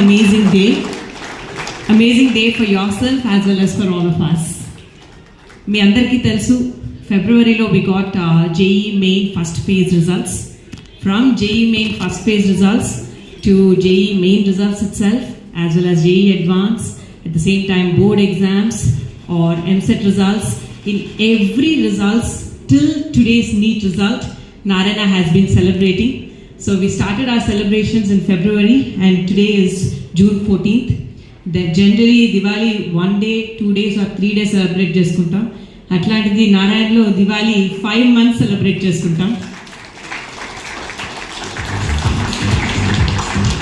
amazing day. Amazing day for yourself as well as for all of us. మీ అందరికీ తెలుసు ఫిబ్రవరిలో we got JEE main first phase results from JEE main first phase results to JEE main results itself as well as JEE advance at the same time board exams or EAMCET results in every results till today's NEET result Narayana has been celebrating. So we started our celebrations in February and today is June 14th. That generally Diwali one day two days are three days celebrate చేసుకుంటాం అట్లాంటిది నారాయణలో Diwali five months celebrate చేసుకుంటాం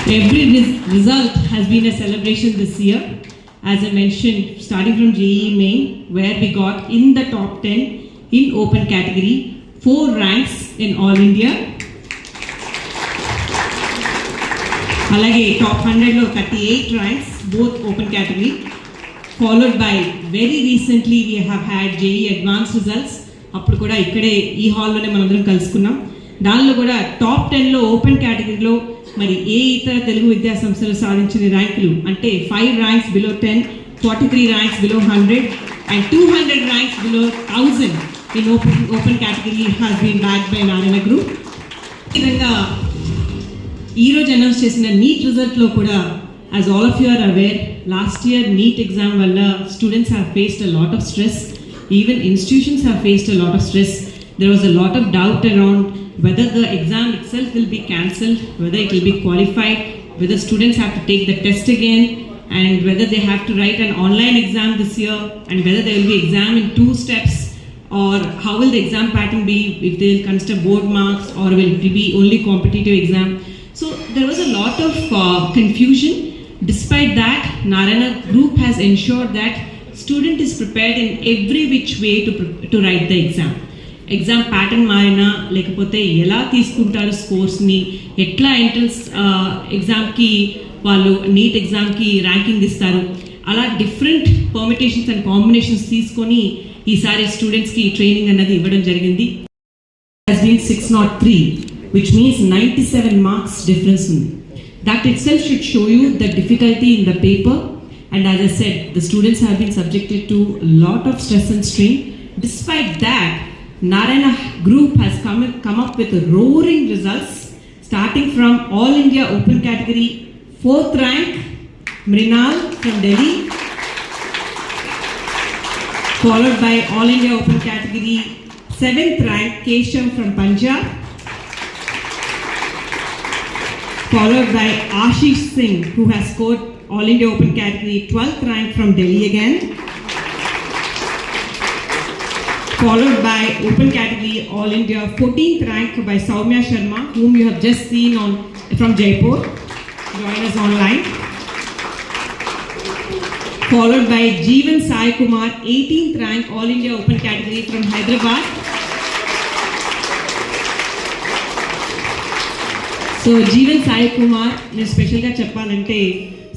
Every res- result has been a celebration this year. As I mentioned, starting from JE Main, where we got in the top 10 in open category, four ranks in All India. అలాగే top హండ్రెడ్లో thirty eight ranks both open category followed by very recently we have had JEE advance results అప్పుడు కూడా ఇక్కడే ఈ హాల్లోనే మనందరం కలుసుకున్నాం. దానిలో కూడా టాప్ టెన్లో ఓపెన్ కేటగిరీలో మరి ఏ ఇతర తెలుగు విద్యా సంస్థలు సాధించిన ర్యాంకులు? అంటే five ranks below ten forty three ranks below hundred and two hundred ranks below thousand in open open category has been back by Narayana group ఈ విధంగా ఈ రోజు అనౌన్స్ చేసిన నీట్ రిజల్ట్లో కూడా as all of you are aware last year NEET exam వల్ల students have faced a lot of stress even institutions have faced a lot of stress there was a lot of doubt around whether the exam it self will be cancelled whether it will be qualified weather students have to take the test again and whether they have to write an online exam this year and whether there will be exam in two steps or how will the exam pattern be if they will consider board marks or will it be only competitive exam So there was a lot of uh, confusion. Despite that, Narayana Group has ensured that student is prepared in every which way to, to write the exam. Exam pattern మారినా లేకపోతే ఎలా తీసుకుంటారు స్కోర్స్ని ఎట్లా entrance ఎగ్జామ్కి వాళ్ళు neat ఎగ్జామ్కి ranking ఇస్తారు అలా డిఫరెంట్ పర్మిటేషన్స్ అండ్ కాంబినేషన్స్ తీసుకొని ఈసారి స్టూడెంట్స్కి ట్రైనింగ్ అనేది ఇవ్వడం జరిగింది he's been six not three which means 97 marks difference. That itself should show you the difficulty in the paper. And as I said, the students have been subjected to a lot of stress and strain. Despite that, Narayana group has come, come up with roaring results, starting from All India Open category, fourth rank, Mrinal from Delhi, followed by All India Open category, seventh rank Keshav from Punjab, followed by Ashish Singh, who has scored All India Open category 12th rank from Delhi again, followed by Open category All India 14th rank by Soumya Sharma, whom you have just seen on from Jaipur. Join us online followed by Jeevan Sai Kumar, 18th rank All India Open category from Hyderabad. So Jeevan Sai Kumar నేను స్పెషల్గా చెప్పాలంటే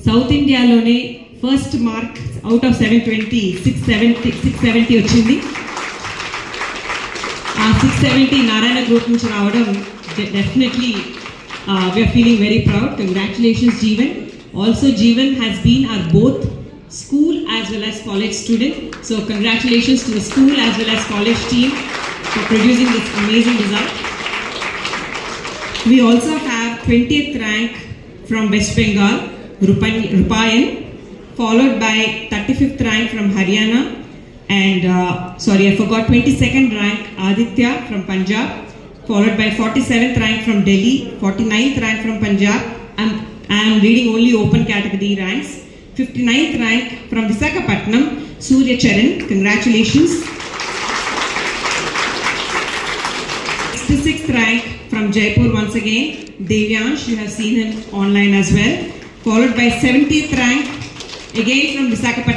south ఇండియాలోనే first mark out of seven twenty six seventy six seventy వచ్చింది. ఆ six seventy Narayana group నుంచి రావడం definitely we're feeling very proud congratulations Jeevan. Also Jeevan has been or both school as well as college student so congratulations to the school as well as college team for producing this amazing result We also have 20th rank from West Bengal, Rupayan, followed by 35th rank from Haryana, and uh, sorry, I forgot 22nd rank Aditya from Punjab, followed by 47th rank from Delhi, 49th rank from Punjab. I'm, I'm reading only open category ranks. 59th rank from Visakhapatnam, Surya Charan. Congratulations. 66th rank from Jaipur once again, Devyansh, you have seen him online as well. Followed by 70th rank, again from Visakhapatnam.